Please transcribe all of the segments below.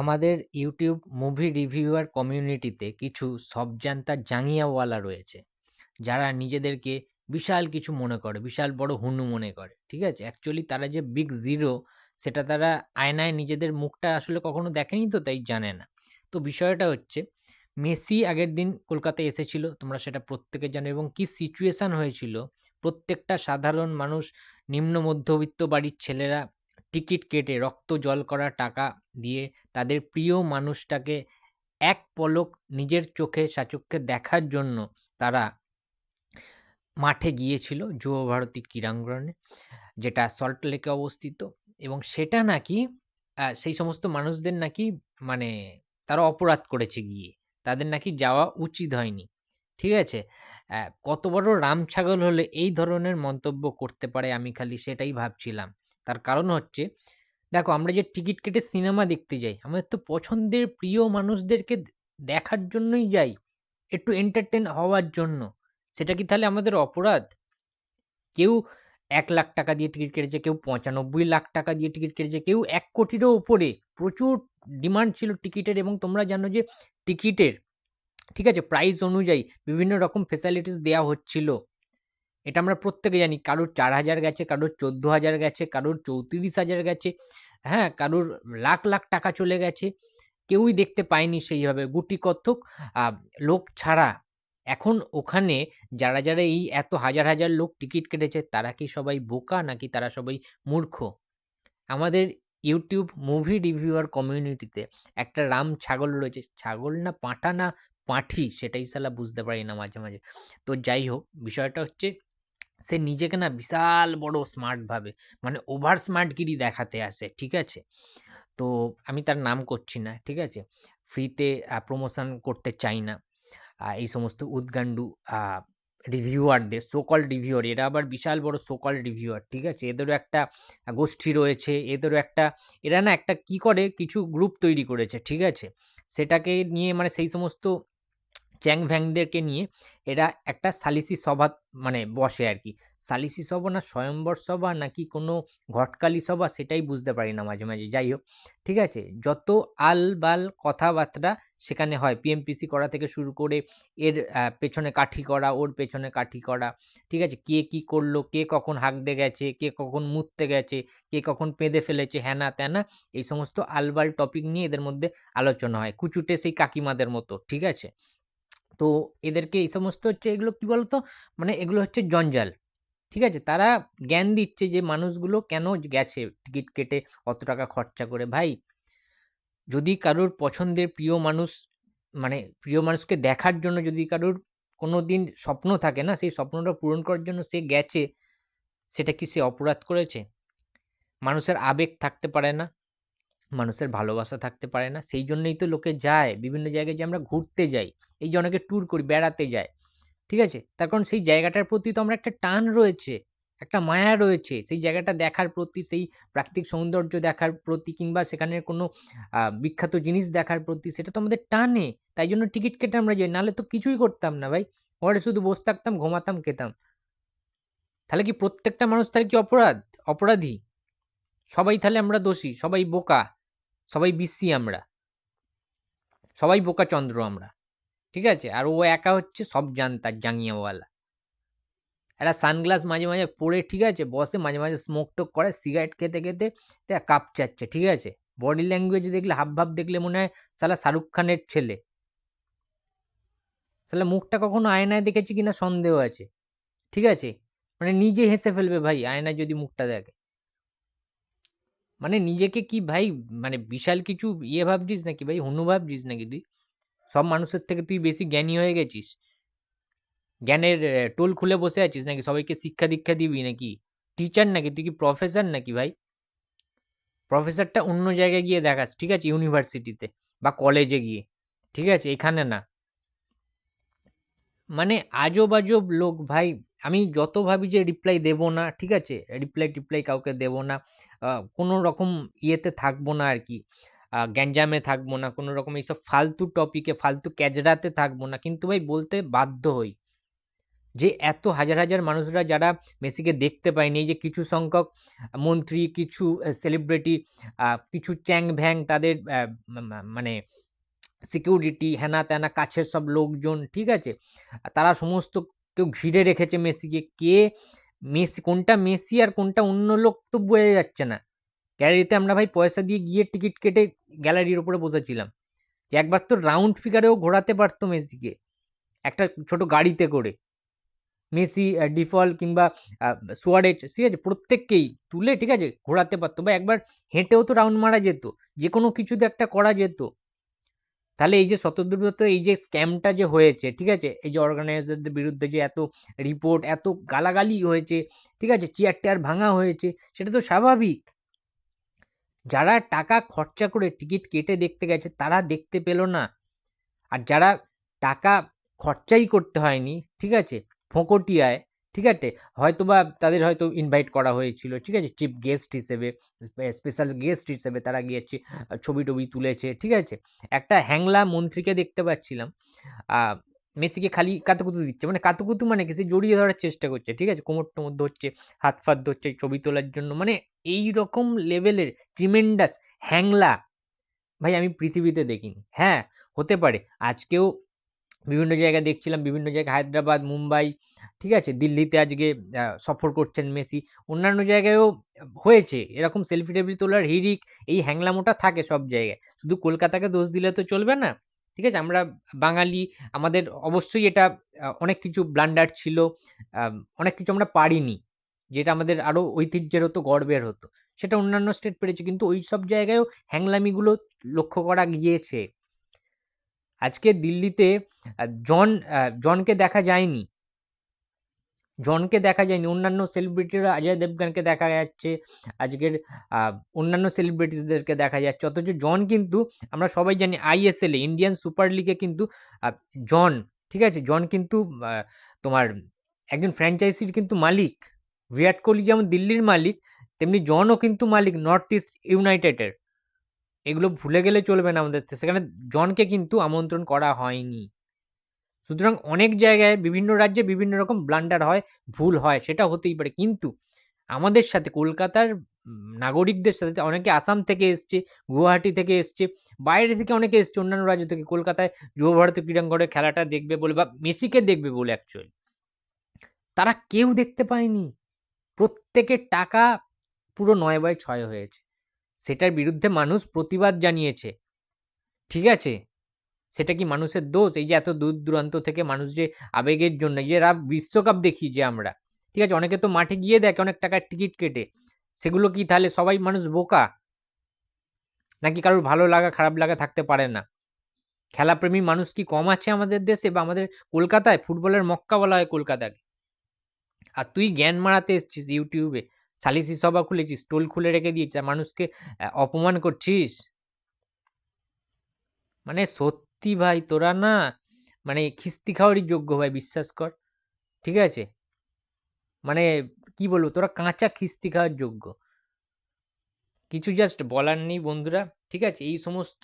আমাদের YouTube movie reviewer কমিউনিটিতে কিছু সবজান্তা জাঙ্গিয়াওয়ালা রয়েছে। যারা নিজেদেরকে বিশাল কিছু মনে করে, বিশাল বড় হুনু মনে করে। ঠিক আছে? অ্যাকচুয়ালি তারা যে বিগ জিরো সেটা তারা আয়নায় নিজেদের মুখটা আসলে কখনো দেখেনি তো তাই জানে না। তো বিষয়টা হচ্ছে মেসি আগের দিন কলকাতায় এসেছিল। তোমরা সেটা প্রত্যেকে জানো এবং কি সিচুয়েশন হয়েছিল প্রত্যেকটা সাধারণ মানুষ নিম্ন মধ্যবিত্ত বাড়ির ছেলেরা টিকিট কেটে রক্ত জল করা টাকা দিয়ে তাদের প্রিয় মানুষটাকে এক পলক নিজের চোখে সাচক্ষে দেখার জন্য তারা মাঠে গিয়েছিল যুব ভারতী ক্রীড়াঙ্গনে, যেটা সল্টলেকে অবস্থিত এবং সেটা নাকি সেই সমস্ত মানুষদের নাকি মানে তারা অপরাধ করেছে গিয়ে। তাদের নাকি যাওয়া উচিত হয়নি। ঠিক আছে? কত বড় রাম ছাগল হলে এই ধরনের মন্তব্য করতে পারে আমি খালি সেটাই ভাবছিলাম। তার কারণ হচ্ছে দেখো আমরা যে টিকিট কেটে সিনেমা দেখতে যাই, আমাদের তো পছন্দের প্রিয় মানুষদেরকে দেখার জন্যই যাই। একটু এন্টারটেন হওয়ার জন্য। সেটা কি তাহলে আমাদের অপরাধ? কেউ এক লাখ টাকা দিয়ে টিকিট কেটেছে, কেউ ৳৯৫,০০,০০০ দিয়ে টিকিট কেটেছে, কেউ এক কোটিরও উপরে। প্রচুর ডিমান্ড ছিল টিকিটের এবং তোমরা জানো যে টিকিটের ঠিক আছে? প্রাইস অনুযায়ী বিভিন্ন রকম ফেসিলিটিস দেওয়া হচ্ছিল। এটা আমরা প্রত্যেকে জানি। কারোর ৪,০০০ গেছে, কারোর ১৪,০০০ গেছে, কারোর ৩৪,০০০ গেছে। হ্যাঁ? কারোর লাখ, লাখ টাকা চলে গেছে। কেউই দেখতে পায়নি সেইভাবে। গুটি কতক আ লোক ছাড়া এখন ওখানে যারা, যারা এই এত হাজার, হাজার লোক টিকিট কেটেছে তারা কি সবাই বোকা নাকি তারা সবাই মূর্খ? আমাদের ইউটিউব মুভি রিভিউয়ার কমিউনিটিতে একটা রাম ছাগল রয়েছে। ছাগল না পাঁঠা না পাঁঠি সেটাই শালা বুঝতে পারি না মাঝে, মাঝে। তো যাই হোক বিষয়টা হচ্ছে সে নিজেকে না বিশাল বড় স্মার্ট ভাবে। মানে ওভার স্মার্টগিরি দেখাতে আসে। ঠিক আছে? তো আমি তার নাম করছি না। ঠিক আছে? ফ্রিতে প্রমোশন করতে চাই না। এই সমস্ত উদগান্ডু রিভিউয়ারদের সো কল্ড রিভিউয়ার এরা আবার বিশাল বড় সো কল্ড রিভিউয়ার। ঠিক আছে? এদেরও একটা গোষ্ঠী রয়েছে। এদেরও একটা, এরা না একটা কি করে, কিছু গ্রুপ তৈরি করেছে। ঠিক আছে? সেটাকে নিয়ে মানে সেই সমস্ত চ্যাং-ভ্যাংদেরকে নিয়ে এরা একটা সালিসি সভা মানে বসে আর কি সালিসি সভা না স্বয়ম্বর সভা নাকি কোনো ঘটকালি সভা সেটাই বুঝতে পারি না মাঝে, মাঝে। যাই হোক। ঠিক আছে? যত আল-বাল কথাবার্তা সেখানে হয়। পিএমপিসি করা থেকে শুরু করে এর পেছনে কাঠি করা, ওর পেছনে কাঠি করা। ঠিক আছে? কে কি করল, কে কখন হাঁকতে গেছে, কে কখন মুততে গেছে, কে কখন পেঁদে ফেলেছে হ্যানা-ত্যানা এই সমস্ত আলবাল টপিক নিয়ে এদের মধ্যে আলোচনা হয়। কুচুটে সেই কাকিমাদের মতো। ঠিক আছে? তো এদেরকে এই সমস্ত হচ্ছে এগুলো কি বলতো? মানে এগুলো হচ্ছে জঞ্জাল। ঠিক আছে? তারা জ্ঞান দিচ্ছে যে মানুষগুলো কেন গেছে টিকিট কেটে অত টাকা খরচা করে। ভাই যদি কারোর পছন্দের প্রিয় মানুষ মানে প্রিয় মানুষকে দেখার জন্য যদি কারোর কোনো দিন স্বপ্ন থাকে না সেই স্বপ্নটা পূরণ করার জন্য সে গেছে, সেটা কি সে অপরাধ করেছে? মানুষের আবেগ থাকতে পারে না? মানুষের ভালোবাসা থাকতে পারে না? সেই জন্যই তো লোকে যায়। বিভিন্ন জায়গায় যে আমরা ঘুরতে যাই। এই যে অনেকে ট্যুর করি, বেড়াতে যায়। ঠিক আছে? তার কারণ সেই জায়গাটার প্রতি তো আমরা একটা টান রয়েছে। একটা মায়া রয়েছে। সেই জায়গাটা দেখার প্রতি, সেই প্রাকৃতিক সৌন্দর্য দেখার প্রতি কিংবা সেখানের কোনো বিখ্যাত জিনিস দেখার প্রতি সেটা তো আমাদের টানে। তাই জন্য টিকিট কেটে আমরা যাই। নাহলে তো কিছুই করতাম না ভাই। ঘরে শুধু বসে থাকতাম, ঘুমাতাম, খেতাম। তাহলে কি প্রত্যেকটা মানুষ তাহলে কি অপরাধ? অপরাধী? সবাই তাহলে আমরা দোষী, সবাই বোকা, সবাই বিচ্ছি আমরা। সবাই বোকাচন্দ্র আমরা। ঠিক আছে? আর ও একা হচ্ছে সব জান্তা জাঙ্গিয়াওয়ালা। একটা সানগ্লাস মাঝে, মাঝে পরে ঠিক আছে? বসে মাঝে, মাঝে স্মোক-টোক করে সিগারেট খেতে, খেতে এটা কাপ চাচ্ছে ঠিক আছে? বডি ল্যাঙ্গুয়েজ দেখলে হাব ভাব দেখলে মনে হয় শালা শাহরুখ খানের ছেলে। শালা মুখটা কখনো আয়নায় দেখেছি কিনা সন্দেহ আছে। ঠিক আছে? মানে নিজে হেসে ফেলবে ভাই আয়নায় যদি মুখটা দেখে। মানে নিজেকে কি ভাই মানে বিশাল কিছু ইয়ে ভাবছিস নাকি ভাই? হনু ভাবছিস নাকি তুই? সব মানুষের থেকে তুই বেশি জ্ঞানী হয়ে গেছিস? জ্ঞানের, এ, টোল খুলে বসে আছিস নাকি? সবাইকে শিক্ষা-দীক্ষা দিবি নাকি? টিচার নাকি? তুই কি প্রফেসর নাকি ভাই? প্রফেসরটা অন্য জায়গায় গিয়ে দেখাস। ঠিক আছে? ইউনিভার্সিটিতে বা কলেজে গিয়ে। ঠিক আছে? এখানে না। মানে আজব-আজব লোক ভাই। আমি যত ভাবি যে রিপ্লাই দেব না, ঠিক আছে? রিপ্লাই-টিপ্লাই কাউকে দেব না। কোনো রকম ইয়েতে থাকব না আরকি। আ গ্যাঞ্জামে থাকব না। কোনো রকম এইসব ফালতু টপিকে, ফালতু ক্যাজরাতে থাকব না। কিন্তু ভাই বলতে বাধ্য হই। যে এত হাজার হাজার মানুষরা যারা মেসিকে দেখতে পায়নি যে কিছু সংখ্যক মন্ত্রী কিছু সেলিব্রিটি কিছু চ্যাং ভ্যাং তাদের মানে সিকিউরিটি হ্যানা ত্যানা কাছের সব লোকজন ঠিক আছে তারা সমস্ত কেউ ঘিরে রেখেছে মেসিকে। কে? মেসি, কোনটা মেসি আর কোনটা অন্য লোক তো বোঝা যাচ্ছে না। গ্যালারিতে আমরা ভাই পয়সা দিয়ে গিয়ে টিকিট কেটে গ্যালারির ওপরে বসেছিলাম। যে একবার তো রাউন্ড ফিগারেও ঘোরাতে পারতো মেসিকে, একটা ছোট গাড়িতে করে। মেসি ডিফল কিংবা সুয়ারেজ, ঠিক আছে? প্রত্যেককেই তুলে, ঠিক আছে? ঘোরাতে পারতো বা একবার হেঁটেও তো রাউন্ড মারা যেত। যে কোনো কিছুতে একটা করা যেত। তাহলে এই যে শতদ্রব্যত এই যে স্ক্যামটা যে হয়েছে, ঠিক আছে? এই যে অর্গানাইজারদের বিরুদ্ধে যে এত রিপোর্ট এত গালাগালি হয়েছে, ঠিক আছে? চেয়ার টেয়ার ভাঙা হয়েছে, সেটা তো স্বাভাবিক। যারা টাকা খরচা করে টিকিট কেটে দেখতে গেছে, তারা দেখতে পেল না। আর যারা টাকা খরচাই করতে হয়নি, ঠিক আছে? ফোঁকটিয়ায় ঠিক আছে? হয়তো বা তাদের হয়তো ইনভাইট করা হয়েছিল, ঠিক আছে? চিফ গেস্ট হিসেবে স্পেশাল গেস্ট হিসেবে তারা গিয়েছে ছবি টবি তুলেছে, ঠিক আছে? একটা হ্যাংলা মন্ত্রীকে দেখতে পাচ্ছিলাম মেসিকে খালি কাতুকুতু দিচ্ছে। মানে কাতুকুতু মানে কি? সে জড়িয়ে ধরার চেষ্টা করছে, ঠিক আছে? কোমর টোমর ধরছে, হাত ফাত ধরছে, ছবি তোলার জন্য। মানে এই রকম লেভেলের ট্রিমেন্ডাস হ্যাংলা, ভাই আমি পৃথিবীতে দেখিনি। হ্যাঁ হতে পারে। আজকেও বিভিন্ন জায়গায় দেখছিলাম, বিভিন্ন জায়গায় হায়দ্রাবাদ, মুম্বাই, ঠিক আছে? দিল্লিতে আজকে সফর করছেন মেসি। অন্যান্য জায়গায়ও হয়েছে। এরকম সেলফি টেবিল তোলার হিরিক এই হ্যাংলামোটা থাকে সব জায়গায়। শুধু কলকাতাকে দোষ দিলে তো চলবে না, ঠিক আছে? আমরা বাঙালি, আমাদের অবশ্যই এটা অনেক কিছু ব্লান্ডার ছিল অনেক কিছু আমরা পারিনি, যেটা আমাদের আরও ঐতিহ্যের হতো, গর্বের হতো। সেটা অন্যান্য স্টেট পেরেছে, কিন্তু ওই সব জায়গায়ও হ্যাংলামিগুলো লক্ষ্য করা গিয়েছে। আজকে দিল্লিতে জন জনকে দেখা যায়নি। জনকে দেখা যায়নি। অন্যান্য সেলিব্রিটিরা অজয় দেবগানকে দেখা যাচ্ছে। আজকের অন্যান্য সেলিব্রিটিসদেরকে দেখা যাচ্ছে। অথচ জন কিন্তু, আমরা সবাই জানি আইএসএল ইন্ডিয়ান সুপার লিগে কিন্তু জন, ঠিক আছে? জন কিন্তু তোমার একজন ফ্র্যাঞ্চাইজির কিন্তু মালিক। বিরাট কোহলি যেমন দিল্লির মালিক, তেমনি জনও কিন্তু মালিক নর্থ ইস্ট ইউনাইটেডের এগুলো ভুলে গেলে চলবে না আমাদের সেখানে জনকে কিন্তু আমন্ত্রণ করা হয়নি। সুতরাং অনেক জায়গায় বিভিন্ন রাজ্যে বিভিন্ন রকম ব্লান্ডার হয়, ভুল হয়, সেটা হতেই পারে। কিন্তু আমাদের সাথে, কলকাতার নাগরিকদের সাথে অনেকে আসাম থেকে এসছে, গুয়াহাটি থেকে এসছে, বাইরে থেকে অনেকে এসছে, অন্যান্য রাজ্য থেকে। কলকাতায় যুব ভারতী ক্রীড়াঙ্গনে খেলাটা দেখবে বলে বা মেসিকে দেখবে বলে অ্যাকচুয়ালি তারা কেউ দেখতে পায়নি। প্রত্যেকের টাকা পুরো নয় বাই ছয় হয়েছে। সেটার বিরুদ্ধে মানুষ প্রতিবাদ জানিয়েছে। ঠিক আছে? সেটা কি মানুষের দোষ? এই যে এত দূর দূরান্ত থেকে মানুষ যে আবেগের জন্য যে রাব বিশ্বকাপ দেখি যে আমরা। ঠিক আছে? অনেকে তো মাঠে গিয়ে দেখে অনেক টাকার টিকিট কেটে। সেগুলো কি তাহলে সবাই মানুষ বোকা? নাকি কারোর ভালো লাগা, খারাপ লাগা থাকতে পারে না? খেলাপ্রেমী মানুষ কি কম আছে আমাদের দেশে বা আমাদের কলকাতায়? ফুটবলের মক্কা বলা হয় কলকাতাকে আর তুই জ্ঞান মারাতে এসছিস ইউটিউবে। সালিসি সভা খুলেছিস টোল খুলে রেখে দিয়েছিস আর মানুষকে অপমান করছিস? মানে সত্যি ভাই তোরা না মানে খিস্তি খাওয়ারই যোগ্য ভাই বিশ্বাস কর ঠিক আছে? মানে কি বলব তোরা কাঁচা খিস্তি খাওয়ার যোগ্য। কিছু জাস্ট বলার নেই বন্ধুরা ঠিক আছে? এই সমস্ত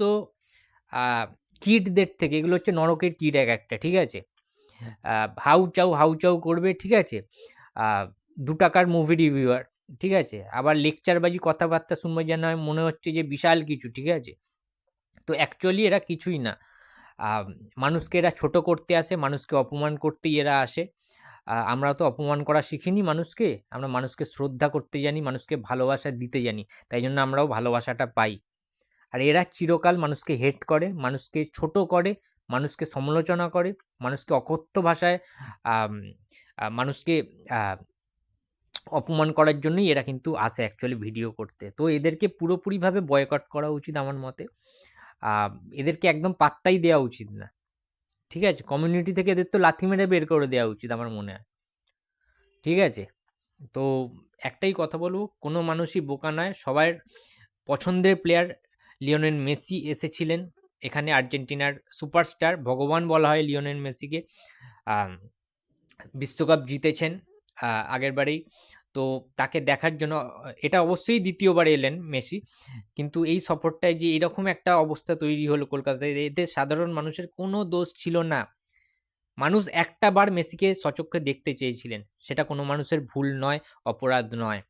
কিটদের থেকে এগুলো হচ্ছে নরকের কিট এক একটা ঠিক আছে? হাউ চাউ হাউ চাউ করবে ঠিক আছে? দু টাকার মুভি রিভিউয়ার ঠিক আছে? আবার লেকচারবাজি কথাবার্তা শুনবে যেন মনে হচ্ছে যে বিশাল কিছু, ঠিক আছে? তো অ্যাকচুয়ালি এরা কিছুই না। মানুষকে এরা ছোট করতে আসে, মানুষকে অপমান করতেই এরা আসে। আমরা তো অপমান করা শিখিনি মানুষকে, আমরা মানুষকে শ্রদ্ধা করতে জানি, মানুষকে ভালোবাসা দিতে জানি, তাই জন্য আমরাও ভালোবাসাটা পাই। আর এরা চিরকাল মানুষকে হেট করে, মানুষকে ছোট করে, মানুষকে সমালোচনা করে, মানুষকে অকথ্য ভাষায় মানুষকে অপমান করার জন্যই এরা কিন্তু আসে অ্যাকচুয়ালি ভিডিও করতে। তো এদেরকে পুরোপুরিভাবে বয়কট করা উচিত আমার মতে। এদেরকে একদম পাত্তাই দেওয়া উচিত না। ঠিক আছে? কমিউনিটি থেকে এদের তো লাথি মেরে বের করে দেওয়া উচিত আমার মনে হয়। ঠিক আছে? তো একটাই কথা বলব, কোনো মানুষই বোকা নয়। সবার পছন্দের প্লেয়ার লিওনেল মেসি এসেছিলেন। এখানে আর্জেন্টিনার সুপারস্টার ভগবান বলা হয় লিওনেল মেসিকে। বিশ্বকাপ জিতেছেন। আগেরবারেই তো তাকে দেখার জন্য, এটা অবশ্যই দ্বিতীয়বার এলেন মেসি। কিন্তু এই সফরটায় যে এরকম একটা অবস্থা তৈরি হলো কলকাতায়, এতে সাধারণ মানুষের কোনো দোষ ছিল না। মানুষ একটা বার মেসিকে স্বচক্ষে দেখতে চেয়েছিলেন। সেটা কোনো মানুষের ভুল নয়, অপরাধ নয়।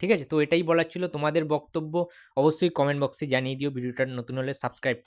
ঠিক আছে? তো এটাই বলার ছিল। তোমাদের বক্তব্য অবশ্যই কমেন্ট বক্সে জানিয়ে দিও। ভিডিওটা নতুন হলে সাবস্ক্রাইব